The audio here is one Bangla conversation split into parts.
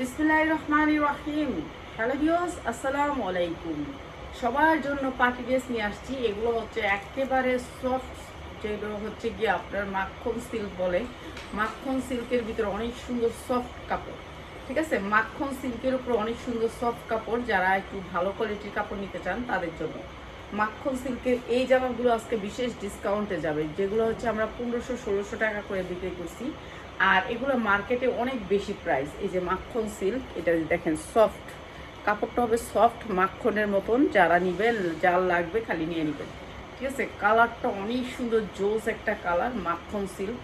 বিসমিল্লাহ রহমান রাহিম। হ্যালো ভিউস আসসালামু আলাইকুম। সবার জন্য পার্টি ড্রেস নিয়ে আসছি। এগুলো হচ্ছে একেবারে সফট, যেগুলো হচ্ছে গিয়ে আপনার মাখন সিল্ক বলে। মাখন সিল্কের ভিতরে অনেক সুন্দর সফট কাপড়, ঠিক আছে? মাখন সিল্কের উপর অনেক সুন্দর সফট কাপড়, যারা একটু ভালো কোয়ালিটির কাপড় নিতে চান তাদের জন্য। মাখন সিল্কের এই জামাগুলো আজকে বিশেষ ডিসকাউন্টে যাবে, যেগুলো হচ্ছে আমরা পনেরোশো, ষোলোশো টাকা করে বিক্রি করছি। আর এগুলো মার্কেটে অনেক বেশি প্রাইস এই যে মাখন সিল্ক এটা দেখেন সফট কাপড়টা হবে সফট মাখনের মতন। যারা নিবেন, যার লাগবে খালি নিয়ে নেবেন। ঠিক আছে? কালারটা অনেক সুন্দর, জোস একটা কালার মাখন সিল্ক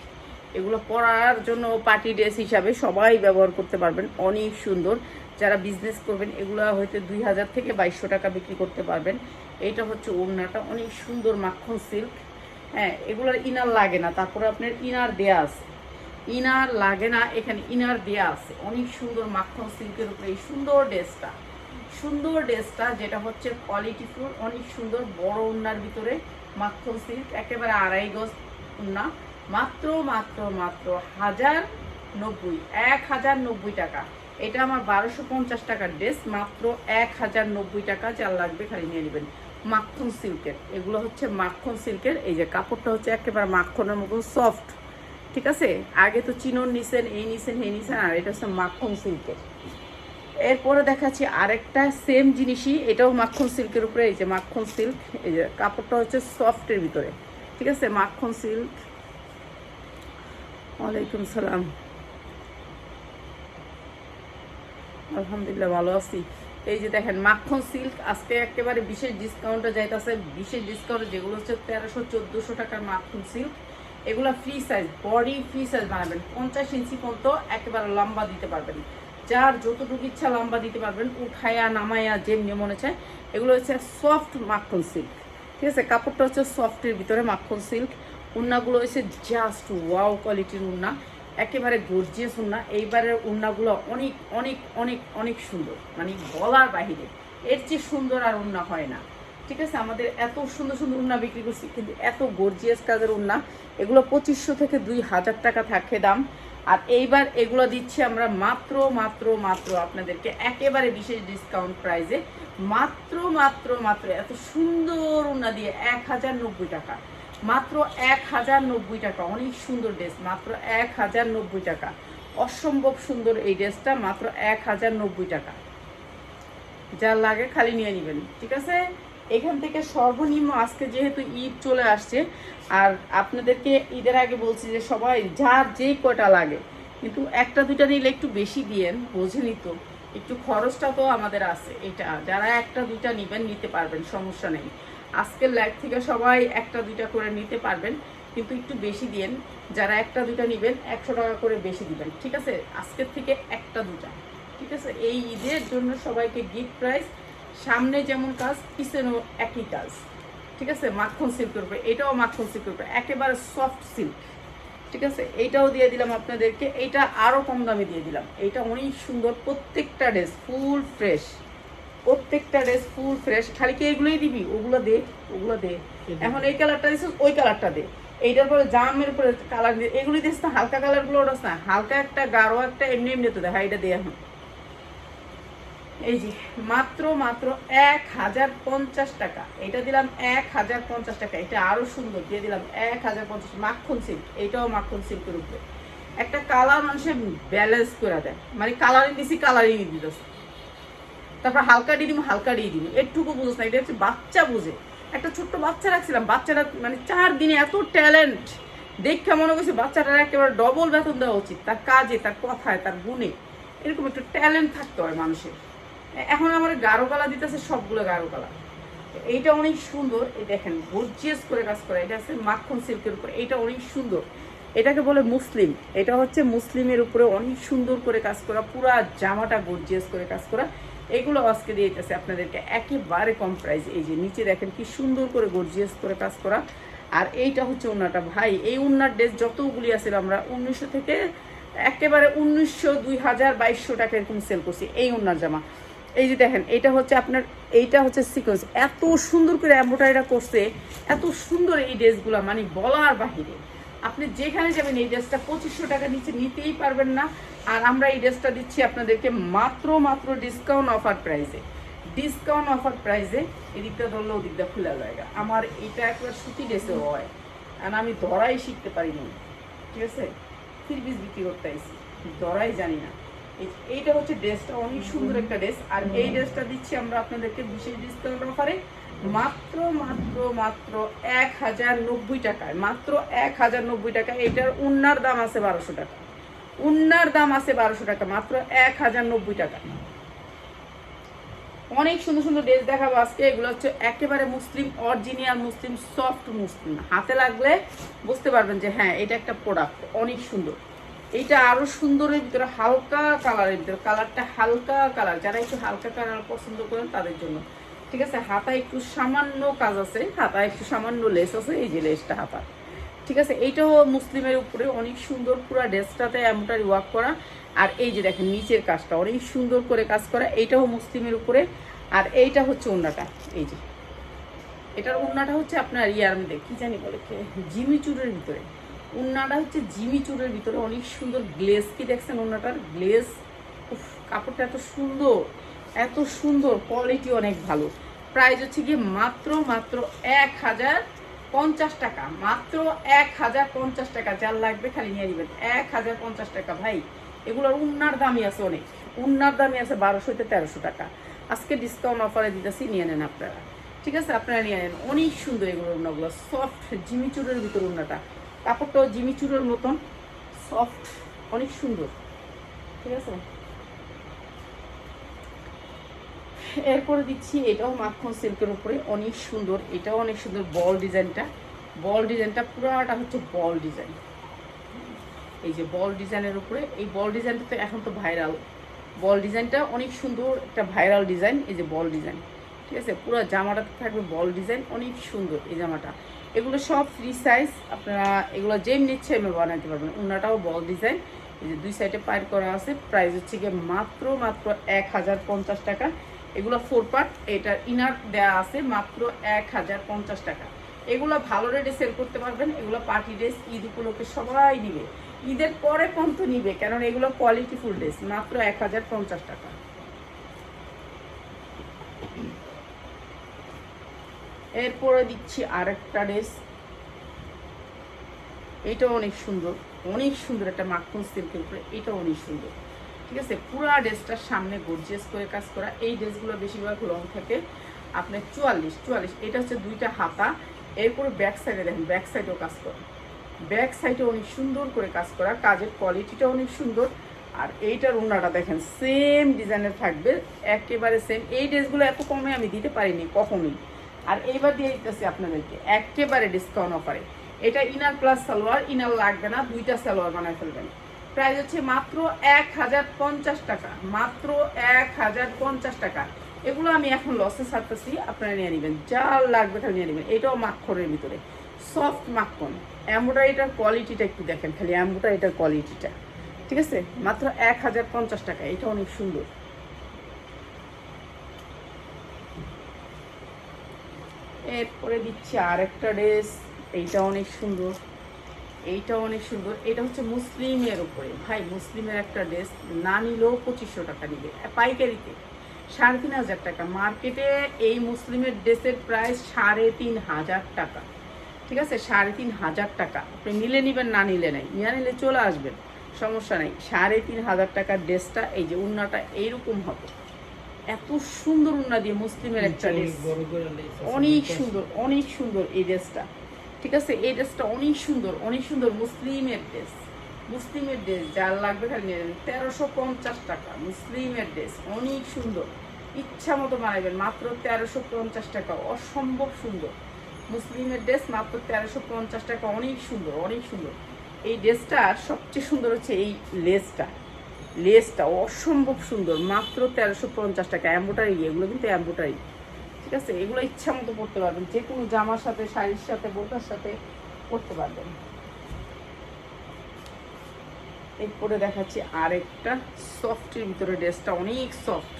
এগুলো পরার জন্য পার্টি ড্রেস হিসাবে সবাই ব্যবহার করতে পারবেন। অনেক সুন্দর। যারা বিজনেস করবেন, এগুলো হয়তো দুই হাজার থেকে বাইশশো টাকা বিক্রি করতে পারবেন। এইটা হচ্ছে ওড়নাটা, অনেক সুন্দর মাখন সিল্ক হ্যাঁ এগুলোর ইনার লাগে না। তারপরে আপনার ইনার দেয়া আছে। ইনার লাগে না, এখানে ইনার দেয়া আছে। অনেক সুন্দর মাখন সিল্কের উপরে, এই সুন্দর ড্রেসটা। সুন্দর ড্রেসটা যেটা হচ্ছে কোয়ালিটি ফুল অনেক সুন্দর বড় উন্নার ভিতরে মাখন সিল্ক, একেবারে আড়াই গজ উন্না। মাত্র মাত্র মাত্র হাজার নব্বই, এক হাজার নব্বই টাকা। এটা আমার বারোশো পঞ্চাশ টাকার ড্রেস, মাত্র এক হাজার নব্বই টাকা, যার লাগবে খালি নিয়ে নেবেন। মাখন সিল্কের, এগুলো হচ্ছে মাখন সিল্কের, এই যে কাপড়টা হচ্ছে একেবারে মাখনের মতো সফট ঠিক আছে? আগে তো চিনন নিছেন, এই নিছেন এই নিছেন, আর এটা হচ্ছে মাখন সিল্কের। এরপরে দেখাচ্ছি আরেকটা সেম জিনিসই, এটাও মাখন সিল্কের উপরে, এই যে মাখন সিল্ক, এই যে কাপড়টা হচ্ছে সফটের ভিতরে। ঠিক আছে? মাখন সিল্ক। ওয়ালাইকুম সালাম। আলহামদুলিল্লাহ, ভালো আছি। এই যে দেখেন, মাখন সিল্ক আজকে একেবারে বিশেষ ডিসকাউন্টে যাইতেছে। বিশেষ ডিসকাউন্ট যেগুলো হচ্ছে তেরোশো, চোদ্দোশো টাকার মাখন সিল্ক। এগুলো free size body free size বানাবেন। পঞ্চাশ ইঞ্চি পর্যন্ত একেবারে লম্বা দিতে পারবেন। যার যতটুকু ইচ্ছা লম্বা দিতে পারবেন, উঠায়া, নামায়া যেমনি মনে চায়। এগুলো হচ্ছে সফট মাখন সিল্ক ঠিক আছে? কাপড়টা হচ্ছে সফটের ভিতরে মাখন সিল্ক উন্নাগুলো হচ্ছে জাস্ট ওয়াও কোয়ালিটির উন্না, একেবারে গর্জিয়াস উন্না। এইবারের উন্নাগুলো অনেক অনেক অনেক অনেক সুন্দর। মানে বলার বাহিরে। এর চেয়ে সুন্দর আর উন্না হয় না। ঠিক আছে? আমাদের এত সুন্দর সুন্দর উন্না বিক্রি করছি। কিন্তু এত গর্জিয়াস কাজের উন্না। এগুলো পঁচিশশো থেকে দুই হাজার টাকা থাকে দাম। আর এইবার এগুলো দিচ্ছি আমরা মাত্র মাত্র মাত্র আপনাদেরকে একেবারে বিশেষ ডিসকাউন্ট প্রাইসে মাত্র মাত্র মাত্র এত সুন্দর উন্না দিয়ে এক হাজার নব্বই টাকা। মাত্র এক হাজার নব্বই টাকা। অনেক সুন্দর ড্রেস মাত্র এক হাজার নব্বই টাকা। অসম্ভব সুন্দর এই ড্রেসটা মাত্র এক হাজার নব্বই টাকা। যার লাগে খালি নিয়ে নেবেন। ঠিক আছে? এখান থেকে সর্বনিম্ন আজকে যেহেতু ঈদ চলে আসছে, আর আপনাদেরকে ঈদের আগে বলছি যে সবাই যার যে কটা লাগে, কিন্তু একটা দুইটা নিলে একটু বেশি দিয়েন বোঝেনি তো একটু খরচটা তো আমাদের আছে, এটা যারা একটা দুইটা নিবেন, নিতে পারবেন, সমস্যা নেই। আজকের লাইফ থেকে সবাই একটা দুইটা করে নিতে পারবেন, কিন্তু একটু বেশি দিয়েন। যারা একটা দুইটা নিবেন, একশো টাকা করে বেশি দিবেন, ঠিক আছে? আজকের থেকে একটা দুটা ঠিক আছে? এই ঈদের জন্য সবাইকে গিফট প্রাইস সামনে যেমন কাজ পিছনেও একই কাজ। ঠিক আছে? মাখন সিল্কের উপরে এটাও মাখন সিল্কের উপরে একেবারে সফট সিল্ক ঠিক আছে? এইটাও দিয়ে দিলাম আপনাদেরকে। এইটা আরও কম দামে দিয়ে দিলাম। এইটা অনেক সুন্দর। প্রত্যেকটা ড্রেস ফুল ফ্রেশ প্রত্যেকটা ড্রেস ফুল ফ্রেশ খালি কি এগুলোই দিবি? ওগুলো দে ওগুলো দে। এখন এই কালারটা দিছিস ওই কালারটা দে। এইটার পরে জামের উপরে কালার দিয়ে এগুলি দিস না হালকা কালারগুলো ওটাস না। হালকা একটা গাঢ় একটা এমনি এমনি তো দেখা এটা দে এখন। এই যে, মাত্র মাত্র এক হাজার পঞ্চাশ টাকা। এটা দিলাম এক হাজার পঞ্চাশ টাকা। এটা আরও সুন্দর, দিয়ে দিলাম এক হাজার পঞ্চাশ মাখন সিল্ক এইটাও মাখন সিল্কের উপরে। একটা কালার মানুষের ব্যালেন্স করে দেয়। মানে কালারিং দিছি কালারিং দিতেছে। তারপর হালকা দিয়ে দিব, হালকা দিয়ে দিব। একটুকু বুঝোস না, এটা হচ্ছে বাচ্চা বুঝে। একটা ছোট্ট বাচ্চা রাখছিলাম। বাচ্চাটা মানে চার দিনে এত ট্যালেন্ট দেখে মনে করছে বাচ্চাটার একেবারে ডবল বেতন দেওয়া উচিত। তার কাজে, তার কথায়, তার গুণে। এরকম একটু ট্যালেন্ট থাকতে হয় মানুষের। এখন আমার গাঢ় কালা দিতেছে সবগুলো গাঢ় কালা এইটা অনেক সুন্দর। এই দেখেন, গর্জিয়াস করে কাজ করা। এটা আছে মাখন সিল্কের উপর। এটা অনেক সুন্দর। এটাকে বলে মুসলিম। এটা হচ্ছে মুসলিমের উপরে অনেক সুন্দর করে কাজ করা। পুরা জামাটা গর্জিয়াস করে কাজ করা। এগুলো আজকে দিয়ে দিতেছে আপনাদেরকে একেবারে কম প্রাইস এই যে নিচে দেখেন কি সুন্দর করে গর্জিয়াস করে কাজ করা। আর এইটা হচ্ছে উন্নাটা ভাই, এই উন্নার ড্রেস যতগুলি আছে আমরা উনিশশো থেকে একেবারে উনিশশো দুই হাজার বাইশশো টাকা এরকম সেল করছি। এই উন্নার জামা। এই যে দেখেন এটা হচ্ছে আপনার, এইটা হচ্ছে সিকোয়েন্স এত সুন্দর করে এম্বোটারিটা করছে, এত সুন্দর এই ড্রেসগুলো মানে বলার বাহিরে। আপনি যেখানে যাবেন, এই ড্রেসটা পঁচিশশো টাকা নিচে নিতেই পারবেন না। আর আমরা এই ড্রেসটা দিচ্ছি আপনাদেরকে মাত্র মাত্র ডিসকাউন্ট অফার প্রাইসে ডিসকাউন্ট অফার প্রাইসে এদিকটা ধরলে ওদিকটা খোলা জায়গা। আমার এটা একবার সুতি ড্রেসে হয়, আর আমি ধরাই শিখতে পারিনি। ঠিক আছে? থ্রি পিস বিক্রি করতে আইসি ধরাই জানি না। এইটা হচ্ছে ড্রেসটা অনেক সুন্দর একটা ড্রেস। আর এই ড্রেসটা দিচ্ছি আমরা আপনাদেরকে বিশেষ ডিসকাউন্ট অফারে মাত্র মাত্র মাত্র এক হাজার নব্বই টাকায় মাত্র এক হাজার নব্বই এটার উন্নার দাম আছে বারোশো টাকা। উন্নার দাম আছে বারোশো টাকা মাত্র এক হাজার নব্বই টাকা অনেক সুন্দর সুন্দর ড্রেস দেখাবো আজকে। এগুলো হচ্ছে একেবারে মুসলিম অরিজিনাল মুসলিম সফট মুসলিম। হাতে লাগলে বুঝতে পারবেন যে হ্যাঁ এটা একটা প্রোডাক্ট অনেক সুন্দর। এইটা আরও সুন্দরের ভিতরে হালকা কালারের ভিতরে। কালারটা হালকা কালার যারা একটু হালকা কালার পছন্দ করেন, তাদের জন্য। ঠিক আছে? হাতায় একটু সামান্য কাজ আছে। হাতায় একটু সামান্য লেস আছে। এই যে লেসটা হাতা। ঠিক আছে? এইটাও মুসলিমের উপরে অনেক সুন্দর পুরো ড্রেসটাতে এমনটারি ওয়ার্ক করা। আর এই যে দেখেন, নিচের কাজটা অনেক সুন্দর করে কাজ করা। এইটাও মুসলিমের উপরে। আর এইটা হচ্ছে ওন্নাটা। এই যে। এটার উন্নাটা হচ্ছে আপনার ইয়ার মধ্যে, কি জানি বলে কে? জিমি চুরের ভিতরে। উন্নাটা হচ্ছে জিমি চুরের ভিতরে, অনেক সুন্দর গ্লেস কি দেখছেন উন্নাটার গ্লেস কাপড়টা এত সুন্দর এত সুন্দর কোয়ালিটি অনেক ভালো। প্রাইস হচ্ছে গিয়ে মাত্র মাত্র এক হাজার পঞ্চাশ টাকা, মাত্র এক হাজার পঞ্চাশ টাকা। যার লাগবে খালি নিয়ে নেবেন। এক হাজার পঞ্চাশ টাকা, ভাই। এগুলোর উন্নার দামই আছে অনেক। উন্নার দামই আছে বারোশো থেকে তেরোশো টাকা। আজকে ডিসকাউন্ট অফারে দিতেছি, নিয়ে নেন আপনারা। ঠিক আছে? আপনারা নিয়ে নেন। অনেক সুন্দর এগুলো উন্নাগুলো সফট জিমিচুরের ভিতর উন্নাটা কাপড়টাও জিমিচুরের মতন সফট অনেক সুন্দর। ঠিক আছে? এরপরে দিচ্ছি, এটাও মাখন সিল্কের উপরে, অনেক সুন্দর, এটাও অনেক সুন্দর বল ডিজাইনটা। বল ডিজাইনটা পুরাটা হচ্ছে বল ডিজাইন। এই যে বল ডিজাইনের উপরে, এই বল ডিজাইনটা তো এখন তো ভাইরাল। বল ডিজাইনটা অনেক সুন্দর, একটা ভাইরাল ডিজাইন, এই যে বল ডিজাইন। ঠিক আছে? পুরো জামাটাতে থাকবে বল ডিজাইন, অনেক সুন্দর এই জামাটা। এগুলো সব ফ্রি সাইজ আপনারা এগুলো যেমনি ইচ্ছে এমনি বানাতে পারবেন। ওনাটাও বল ডিজাইন এই যে দুই সাইডে পায়ের করা আছে প্রাইস হচ্ছে গিয়ে মাত্র মাত্র এক হাজার পঞ্চাশ টাকা। এগুলো ফোর পার্ট এটার ইনার দেওয়া আছে, মাত্র এক হাজার পঞ্চাশ টাকা। এগুলো ভালো রেটে সেল করতে পারবেন, এগুলো পার্টি ড্রেস ঈদ উপলক্ষে সবাই নিবে। ঈদের পরে পর্যন্ত নিবে কারণ এগুলো কোয়ালিটি ফুল ড্রেস মাত্র এক হাজার পঞ্চাশ টাকা। এরপরে দিচ্ছি আরেকটা ড্রেস। এটাও অনেক সুন্দর অনেক সুন্দর একটা মাখন সিল্কের উপরে, এটাও অনেক সুন্দর। ঠিক আছে, পুরা ড্রেসটার সামনে গর্জিয়াস করে কাজ করা। এই ড্রেসগুলো বেশিরভাগ লং থাকে আপনার চুয়াল্লিশ চুয়াল্লিশ। এটা হচ্ছে দুইটা হাতা, এরপরে ব্যাক সাইডে দেখেন ব্যাক সাইডেও কাজ করা। ব্যাক সাইডে অনেক সুন্দর করে কাজ করা, কাজের কোয়ালিটিটা অনেক সুন্দর। আর এইটার ওনাটা দেখেন সেম ডিজাইনের থাকবে, একেবারে সেম এই ড্রেসগুলো এত কমে আমি দিতে পারিনি, কখনোই। আর এইবার দিয়ে দিতেছি আপনাদেরকে একেবারে ডিসকাউন্ট অফারে এটা ইনার প্লাস সালোয়ার ইনার লাগবে না, দুইটা সালোয়ার বানায় ফেলবেন। প্রাইস হচ্ছে মাত্র এক হাজার পঞ্চাশ টাকা, মাত্র এক হাজার পঞ্চাশ টাকা। এগুলো আমি এখন লসে ছাড়তেছি, আপনারা নিয়ে নেবেন, যা লাগবে খালি নিয়ে নেবেন। এটাও মাখনের ভিতরে সফট মাখন। এমব্রয়ডারিটার কোয়ালিটিটা একটু দেখেন, খালি এমব্রয়ডারিটার কোয়ালিটিটা ঠিক আছে? মাত্র এক হাজার পঞ্চাশ টাকা, এটা অনেক সুন্দর। এরপরে দিচ্ছি আরেকটা ড্রেস এইটা অনেক সুন্দর। এইটা অনেক সুন্দর। এটা হচ্ছে মুসলিমের উপরে। ভাই, মুসলিমের একটা ড্রেস না নিলেও পঁচিশশো টাকা নিবে। পাইকারিতে। সাড়ে তিন হাজার টাকা। মার্কেটে এই মুসলিমের ড্রেসের প্রাইস সাড়ে তিন হাজার টাকা। ঠিক আছে? সাড়ে তিন হাজার টাকা। আপনি নিলে নিবেন, না নিলে নাই। নিয়ে নিলে চলে আসবেন। সমস্যা নেই। সাড়ে তিন হাজার টাকার ড্রেসটা এই যে উন্নাটা এইরকম হবে। এত সুন্দর উন্না দিয়ে মুসলিমের একটা ড্রেস অনেক সুন্দর অনেক সুন্দর এই ড্রেসটা ঠিক আছে? এই ড্রেসটা অনেক সুন্দর অনেক সুন্দর মুসলিমের ড্রেস মুসলিমের ড্রেস যার লাগবে খালি তেরোশো পঞ্চাশ টাকা মুসলিমের ড্রেস অনেক সুন্দর। ইচ্ছা মতো বানাবেন মাত্র তেরোশো পঞ্চাশ টাকা অসম্ভব সুন্দর। মুসলিমের ড্রেস মাত্র তেরোশো পঞ্চাশ টাকা অনেক সুন্দর অনেক সুন্দর। এই ড্রেসটার সবচেয়ে সুন্দর হচ্ছে এই লেসটা লেসটা অসম্ভব সুন্দর। মাত্র তেরোশো পঞ্চাশ টাকা। অ্যাম্বোটারি এগুলো কিন্তু অ্যাম্বোটারি। ঠিক আছে? এগুলো ইচ্ছা মতো পড়তে পারবেন। যে কোনো জামার সাথে, শাড়ির সাথে বোরকার সাথে পড়তে পারবেন। এরপরে দেখাচ্ছি আরেকটা সফটের ভিতরে ড্রেসটা। অনেক সফট।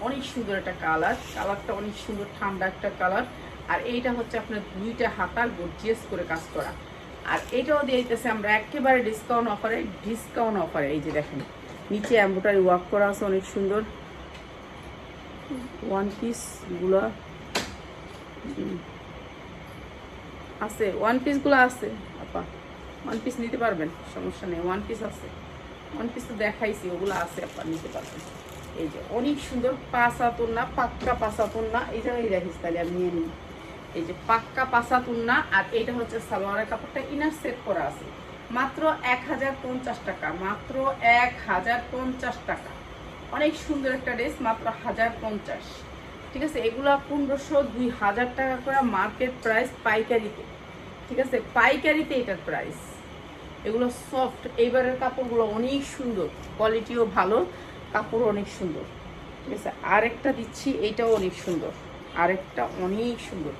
অনেক সুন্দর একটা কালার। কালারটা অনেক সুন্দর, ঠান্ডা একটা কালার। আর এইটা হচ্ছে আপনার দুইটা হাতা গর্জিয়াস করে কাজ করা। আর এটাও দিয়ে দিতেছে আমরা একেবারে ডিসকাউন্ট অফারে ডিসকাউন্ট অফারে এই যে দেখেন। নিচে অ্যাম্বোটারি ওয়ার্ক করা আছে, অনেক সুন্দর। ওয়ান পিসগুলো আছে ওয়ান পিসগুলো আছে, আপা। ওয়ান পিস নিতে পারবেন, সমস্যা নেই ওয়ান পিস আছে। ওয়ান পিস তো দেখাইছি, ওগুলো আছে, আপা, নিতে পারবেন। এই যে, অনেক সুন্দর পাঁচাতুন না পাক্কা পাঁচাতুন না এই জায়গায় দেখিস তাহলে আমি নিয়ে নিই। এই যে, পাক্কা পাঁচাতুন না আর এটা হচ্ছে সালোয়ারের কাপড়টা ইনার সেট করা আছে। মাত্র এক হাজার পঞ্চাশ টাকা, মাত্র এক হাজার পঞ্চাশ টাকা। অনেক সুন্দর একটা ড্রেস, মাত্র হাজার পঞ্চাশ। ঠিক আছে, এগুলো পনেরোশো দুই হাজার টাকা করে মার্কেট প্রাইস পাইকারিতে। ঠিক আছে, পাইকারিতে এটার প্রাইস এগুলো সফট এইবারের কাপড়গুলো অনেক সুন্দর কোয়ালিটিও ভালো কাপড় অনেক সুন্দর। ঠিক আছে, আরেকটা দিচ্ছি, এইটাও অনেক সুন্দর, আরেকটা অনেক সুন্দর।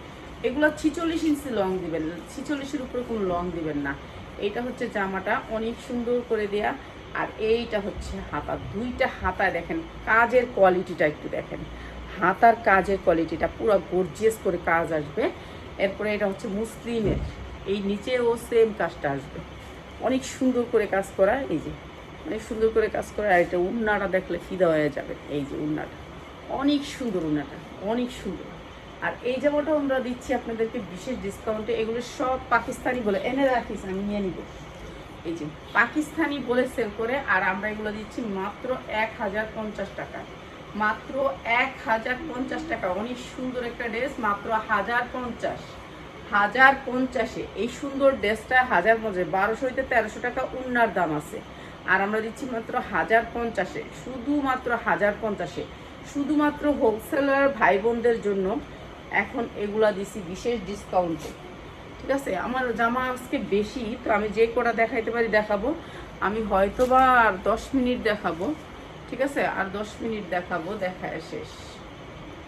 এগুলো ছিচল্লিশ ইঞ্চি লং দিবেন, ছিচল্লিশের উপরে কোনো লং দিবেন না। এইটা হচ্ছে জামাটা, অনেক সুন্দর করে দেয়া। আর এইটা হচ্ছে হাতা। দুইটা হাতায় দেখেন, কাজের কোয়ালিটিটা একটু দেখেন। হাতার কাজের কোয়ালিটিটা পুরো গর্জিয়াস করে কাজ আসবে। এরপরে এটা হচ্ছে মুসলিমের, এই নিচেও সেম কাজটা আসবে। অনেক সুন্দর করে কাজ করা, এই যে। অনেক সুন্দর করে কাজ করা, আর এটা উন্নাটা দেখলে ফিদা হয়ে যাবে, এই যে উন্নাটা। অনেক সুন্দর উন্নাটা, অনেক সুন্দর। আর এই জামাটাও আমরা দিচ্ছি আপনাদেরকে বিশেষ ডিসকাউন্টে এগুলো সব পাকিস্তানি বলে, এনে রাখিস আমি নিয়ে নিব। এই যে, পাকিস্তানি বলে সেল করে, আর আমরা এগুলো দিচ্ছি মাত্র এক হাজার পঞ্চাশ টাকা। মাত্র এক হাজার পঞ্চাশ টাকা। অনেক সুন্দর একটা ড্রেস মাত্র হাজার পঞ্চাশ। হাজার পঞ্চাশে এই সুন্দর ড্রেসটা হাজার পঞ্চাশ বারোশো হইতে তেরোশো টাকা উন্নার দাম আছে। আর আমরা দিচ্ছি মাত্র হাজার পঞ্চাশে শুধুমাত্র হাজার পঞ্চাশে শুধুমাত্র হোলসেলার ভাই বোনদের জন্য এখন এগুলা দিছি বিশেষ ডিসকাউন্টে ঠিক আছে? আমার জামা আজকে বেশি তো আমি যে কটা দেখাইতে পারি দেখাবো। আমি হয়তো বা আর দশ মিনিট দেখাবো। ঠিক আছে? আর দশ মিনিট দেখাবো দেখায় শেষ।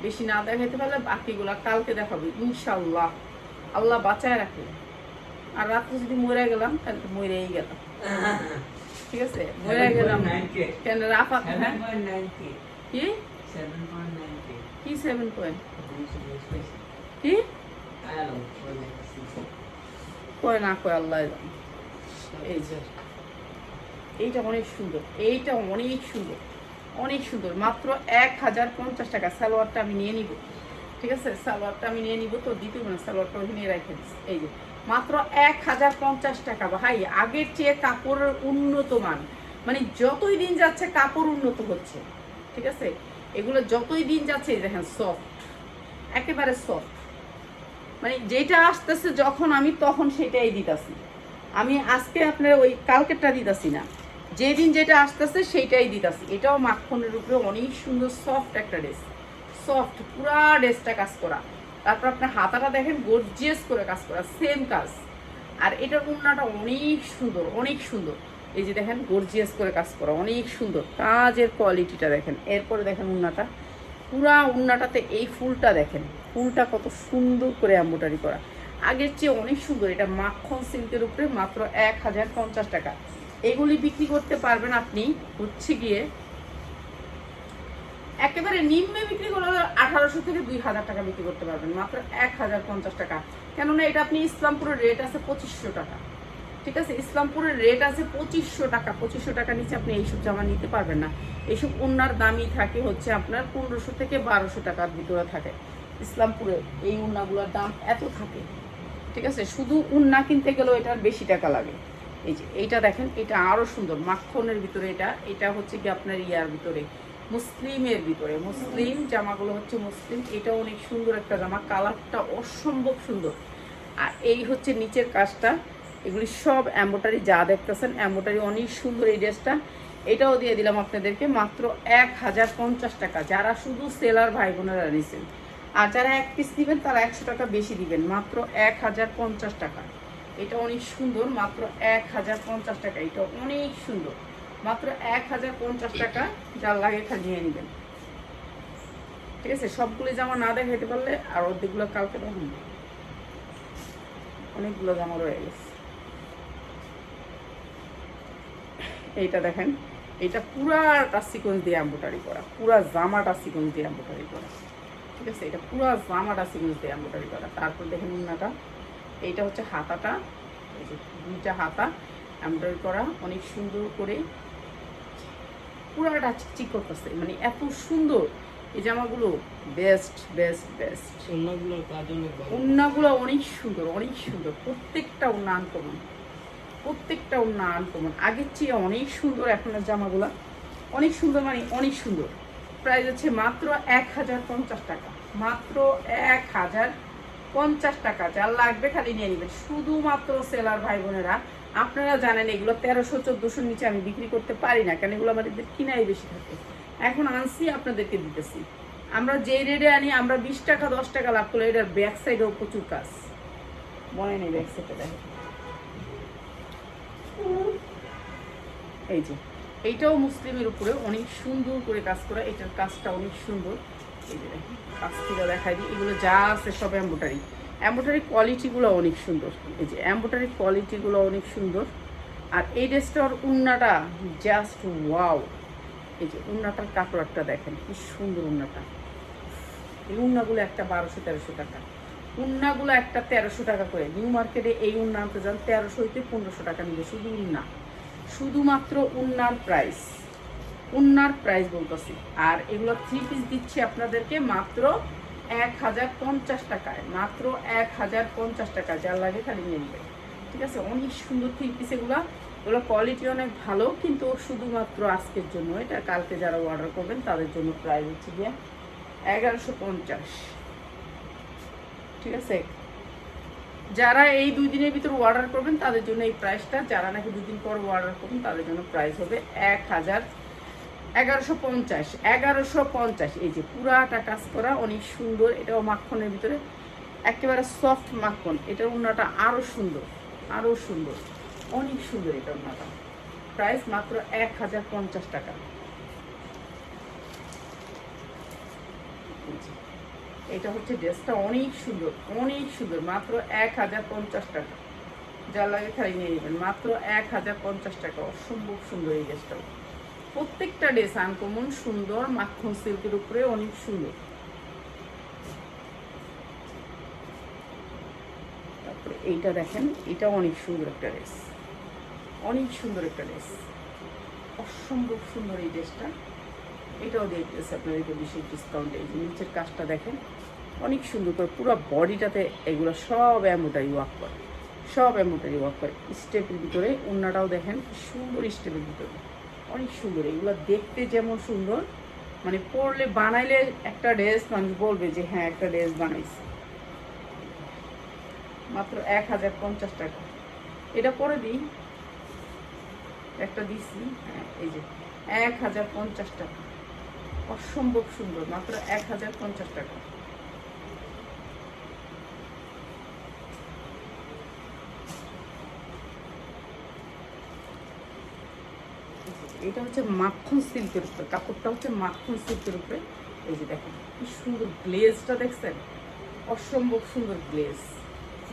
বেশি না দেখাইতে পারলে বাকিগুলা কালকে দেখাবো ইনশাল্লাহ আল্লাহ বাঁচায় রাখে। আর রাত্রে যদি মরে গেলাম তাহলে তো মরেই গেলাম। ঠিক আছে? মরে গেলাম। কেন রাফাত? হ্যাঁ? কি? কি সেভেন পয়েন্ট? কি? কয় না কয় আল্লাহ এই যে। এইটা অনেক সুন্দর এইটা অনেক সুন্দর অনেক সুন্দর। মাত্র এক হাজার পঞ্চাশ টাকা সালোয়ারটা আমি নিয়ে নিব। ঠিক আছে? সালোয়ারটা আমি নিয়ে নিব তো দিতে না সালোয়ারটা ওখানে রেখে দিস এই যে মাত্র এক হাজার পঞ্চাশ টাকা। ভাই আগের চেয়ে কাপড়ের উন্নত মান মানে যতই দিন যাচ্ছে কাপড় উন্নত হচ্ছে। ঠিক আছে? এগুলো যতই দিন যাচ্ছে দেখেন সফট একেবারে সফট মানে যেটা আসতেছে যখন আমি, তখন সেটাই দিতাছি। আমি আজকে আপনার ওই কালকেরটা দিতাছি না। যেদিন যেটা আসতেছে সেইটাই দিতাছি। এটাও মাখনের উপরে অনেক সুন্দর সফট একটা ড্রেস সফট পুরা ড্রেসটা কাজ করা। তারপর আপনার হাতাটা দেখেন গর্জিয়াস করে কাজ করা। সেম কাজ। আর এটার উন্নাটা অনেক সুন্দর অনেক সুন্দর। এই যে দেখেন গর্জিয়াস করে কাজ করা। অনেক সুন্দর। কাজের কোয়ালিটিটা দেখেন। এরপরে দেখেন উন্নাটা পুরা উন্নাটাতে এই ফুলটা দেখেন। ফুলটা কত সুন্দর করে এম্বোটারি করা। আগের চেয়ে অনেক সুন্দর। এটা মাখন সিল্কের উপরে মাত্র এক হাজার পঞ্চাশ টাকা। এগুলি বিক্রি করতে পারবেন আপনি হচ্ছে গিয়ে একেবারে নিম্নে বিক্রি করলে আঠারোশো থেকে দুই হাজার টাকা বিক্রি করতে পারবেন। মাত্র এক হাজার পঞ্চাশ টাকা। কেননা এটা আপনি ইসলামপুরের রেট আছে পঁচিশশো টাকা। ঠিক আছে, ইসলামপুরের রেট আছে পঁচিশশো টাকা। পঁচিশশো টাকা নিচে আপনি এইসব জামা নিতে পারবেন না। এইসব উন্নার দামই থাকে হচ্ছে আপনার পনেরোশো থেকে বারোশো টাকার ভিতরে থাকে। ইসলামপুরে এই উন্নাগুলোর দাম এত থাকে। ঠিক আছে, শুধু উন্না কিনতে গেলেও এটার বেশি টাকা লাগে। এই যে এইটা দেখেন, এটা আরও সুন্দর। মাখনের ভিতরে এটা এটা হচ্ছে কি আপনার ইয়ার ভিতরে, মুসলিমের ভিতরে। মুসলিম জামাগুলো হচ্ছে মুসলিম এটা অনেক সুন্দর একটা জামা। কালারটা অসম্ভব সুন্দর। আর এই হচ্ছে নিচের কাজটা। এগুলি সব অ্যাম্বোটারি যা দেখতেছেন, অ্যাম্বোটারি অনেক সুন্দর এই ড্রেসটা। এটাও দিয়ে দিলাম আপনাদেরকে মাত্র এক হাজার পঞ্চাশ টাকা। যারা শুধু সেলার ভাই বোনেরা নিছেন, আর যারা এক পিস দিবেন, তারা একশো টাকা বেশি দিবেন। মাত্র এক হাজার পঞ্চাশ টাকা। এটা অনেক সুন্দর, মাত্র এক হাজার পঞ্চাশ টাকা। এটা অনেক সুন্দর। মাত্র এক হাজার পঞ্চাশ টাকা যার লাগে নিয়ে নেবেন। ঠিক আছে? সবগুলি জামা না দেখাইতে পারলে আর অর্ধেকগুলো কালকে তখন অনেকগুলো জামা রয়ে গেছে। এইটা দেখেন এটা পুরাটা সিকোয়েন্স দিয়ে এম্বোটারি করা পুরা জামাটা সিকোয়েন্স দিয়ে এম্বোটারি করা ঠিক আছে? এটা পুরো জামাটা সিকোয়েন্স দিয়ে এম্বোটারি করা। তারপর দেখেন উন্নাটা এইটা হচ্ছে হাতাটা এই যে দুইটা হাতা এমব্রয়ডারি করা অনেক সুন্দর করে পুরাটা চিকচিক করতেছে মানে এত সুন্দর। এই জামাগুলো বেস্ট বেস্ট বেস্ট কাজ অনেক উন্নাগুলো অনেক সুন্দর অনেক সুন্দর প্রত্যেকটা উন্না আনকমন। প্রত্যেকটা উন্না আনকমন আগের চেয়ে অনেক সুন্দর এখনের জামাগুলো। অনেক সুন্দর মানে অনেক সুন্দর। প্রাইস হচ্ছে মাত্র এক হাজার পঞ্চাশ টাকা। মাত্র এক হাজার পঞ্চাশ টাকা। যার লাগবে খালি নিয়ে নেবেন। শুধুমাত্র সেলার ভাই বোনেরা, আপনারা জানেন এগুলো তেরোশো, চোদ্দোশোর নিচে আমি বিক্রি করতে পারি না কারণ এগুলো আমাদের কিনাই বেশি থাকে। এখন আনছি, আপনাদেরকে দিতেছি। আমরা যেই রেটে আনি, আমরা বিশ টাকা, দশ টাকা লাভ করলে এটার ব্যাক সাইডেও প্রচুর কাজ। মনে নেই ব্যাক সাইডে দেখেন। এই যে এইটাও মুসলিমের উপরে অনেক সুন্দর করে কাজ করা, এটার কাজটা অনেক সুন্দর। এই যে দেখেন কাজ করে দেখাই দিই। এগুলো যা আছে সব অ্যাম্বোটারি অ্যাম্বোটারি কোয়ালিটিগুলো অনেক সুন্দর। এই যে অ্যাম্বোটারি কোয়ালিটিগুলো অনেক সুন্দর। আর এই ড্রেসটার উন্নাটা জাস্ট ওয়াও এই যে, উন্নাটার কাপড়টা দেখেন, কি সুন্দর উন্নাটা। এই উন্নাগুলো একটা বারোশো, তেরোশো টাকা। উন্নাগুলো একটা তেরোশো টাকা করে। নিউ মার্কেটে এই উন্না আনতে যান, তেরোশো হইতে পনেরোশো টাকা নিবে শুধু উন্না। শুধুমাত্র উন্নার প্রাইস উন্নার প্রাইস বলতেছি। আর এগুলো থ্রি পিস দিচ্ছি আপনাদেরকে মাত্র এক হাজার পঞ্চাশ টাকায়। মাত্র এক হাজার পঞ্চাশ টাকা যার লাগে খালি নিয়ে নেবে ঠিক আছে? অনেক সুন্দর থ্রি পিস এগুলো। এগুলো কোয়ালিটি অনেক ভালো, কিন্তু শুধুমাত্র আজকের জন্য। এটা কালকে যারা অর্ডার করবেন, তাদের জন্য প্রাইস হচ্ছে গিয়ে এগারোশো পঞ্চাশ। ঠিক আছে? যারা এই দুই দিনের ভিতর অর্ডার করবেন, তাদের জন্য এই প্রাইসটা যারা নাকি দুদিন পর অর্ডার করবেন, তাদের জন্য প্রাইস হবে এক হাজার এগারোশো পঞ্চাশ। এগারোশো পঞ্চাশ, এই যে পুরাটা কাজ করা, অনেক সুন্দর। এটাও মাখনের ভিতরে। একেবারে সফট মাখন। এটার উন্নাটা আরও সুন্দর আরও সুন্দর। অনেক সুন্দর এটা উন্নাটা। প্রাইস মাত্র এক হাজার পঞ্চাশ টাকা। এটা হচ্ছে ড্রেসটা অনেক সুন্দর অনেক সুন্দর, মাত্র এক হাজার পঞ্চাশ টাকা। যা লাগে খালি নিয়ে নেবেন, মাত্র এক হাজার পঞ্চাশ টাকা, অসম্ভব সুন্দর এই ড্রেসটাও প্রত্যেকটা ড্রেস আনকমন সুন্দর, মাখন সিল্কের উপরে অনেক সুন্দর। তারপরে এইটা দেখেন, এটা অনেক সুন্দর একটা ড্রেস। অনেক সুন্দর একটা ড্রেস। অসম্ভব সুন্দর এই ড্রেসটা। এটাও দেখতেছে আপনাদেরকে বিশেষ ডিসকাউন্টে এই যে নিচের কাজটা দেখেন, অনেক সুন্দর করে পুরো বডিটাতে এগুলো সব অ্যামোটারি ওয়ার্ক করে, সব অ্যামোটারি ওয়ার্ক করে। স্টেপের ভিতরে অন্যটাও দেখেন সুন্দর স্টেপের ভিতরে। অনেক সুন্দর, এগুলো দেখতে যেমন সুন্দর মানে পরলে বানাইলে একটা ড্রেস মানুষ বলবে যে হ্যাঁ একটা ড্রেস বানাইছে। মাত্র এক হাজার পঞ্চাশ টাকা। এটা পরে দিই, একটা দিছি হ্যাঁ এই যে, এক হাজার পঞ্চাশ টাকা। অসম্ভব সুন্দর, মাত্র এক হাজার পঞ্চাশ টাকা। এটা হচ্ছে মাখন সিল্কের উপরে, কাপড়টা হচ্ছে মাখন সিল্কের উপরে। এই যে দেখেন, কি সুন্দর গ্লেজটা দেখছেন? অসম্ভব সুন্দর গ্লেজ।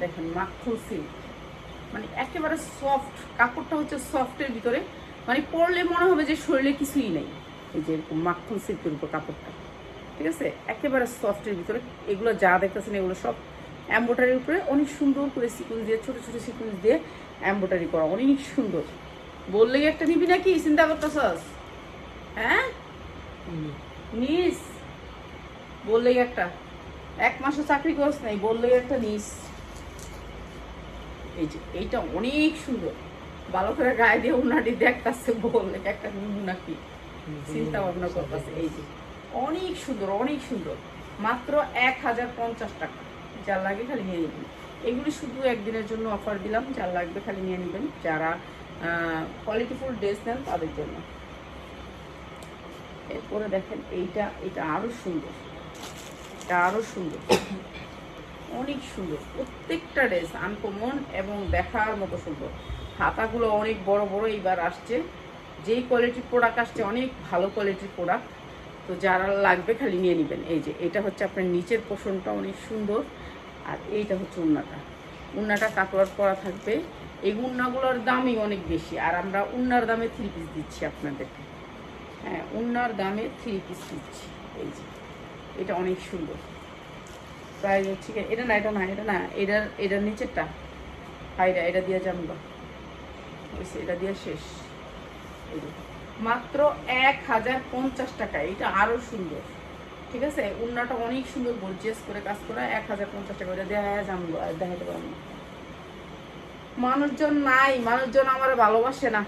দেখেন, মাখন সিল্ক। মানে একেবারে সফট কাপড়টা হচ্ছে সফটের ভিতরে। মানে পরলে মনে হবে যে শরীরে কিছুই নেই। এই যে এরকম মাখন সিল্কের উপর কাপড়টা, ঠিক আছে? একেবারে সফটের ভিতরে। এগুলো যা দেখতেছেন এগুলো সব এম্ব্রয়ডারির উপরে অনেক সুন্দর করে সিকুয়েন্স দিয়ে, ছোটো ছোটো সিকুয়েন্স দিয়ে এম্ব্রয়ডারি করা। অনেক সুন্দর। বললেই একটা নিবি নাকি? চিন্তা করতেছস? হ্যাঁ? নিস। বললেই একটা। এক মাসও চাকরি করস নাই, বললেই একটা নিস। এই যে, এইটা অনেক সুন্দর। ভালো করে গায়ে দিয়ে উনাটি দেখতেছে বললে একটা নিব নাকি? চিন্তা ভাবনা করতেছে, এই যে। অনেক সুন্দর অনেক সুন্দর। মাত্র এক হাজার পঞ্চাশ টাকা। যার লাগে খালি নিয়ে নেবেন। এগুলি শুধু একদিনের জন্য অফার দিলাম। যার লাগবে খালি নিয়ে নেবেন। যারা কোয়ালিটিফুল ড্রেস নেন তাদের জন্য। এরপরে দেখেন, এইটা, এটা আরও সুন্দর। এটা আরও সুন্দর। অনেক সুন্দর। প্রত্যেকটা ড্রেস আনকমন এবং দেখার মতো সুন্দর। হাতাগুলো অনেক বড় বড় এইবার আসছে। যেই কোয়ালিটির প্রোডাক্ট আসছে, অনেক ভালো কোয়ালিটির প্রোডাক্ট তো যারা লাগবে খালি নিয়ে নেবেন। এই যে, এটা হচ্ছে আপনার নিচের পোষণটা অনেক সুন্দর। আর এইটা হচ্ছে উন্নাটা। উন্নাটা কাপড় করা থাকবে। এই উন্নাগুলোর দামই অনেক বেশি। আর আমরা উন্নার দামে থ্রি পিস দিচ্ছি আপনাদেরকে। হ্যাঁ উন্নার দামে থ্রি পিস দিচ্ছি। এই যে, এটা অনেক সুন্দর। প্রায় হচ্ছে কি- এটা না এটা না এটা না এটার এটার নিচেরটা। হাইরা, এটা দিয়ে জানবা এটা দিয়ে শেষ। মাত্র এক হাজার পঞ্চাশ টাকা। এটা আরও সুন্দর। ঠিক আছে? উন্নাটা অনেক সুন্দর গর্জিয়াস করে কাজ করা। এক হাজার পঞ্চাশ টাকা। ওটা দেখা জানব দেখাতে পারব মানুষজন নাই। মানুষজন আমার ভালোবাসে না।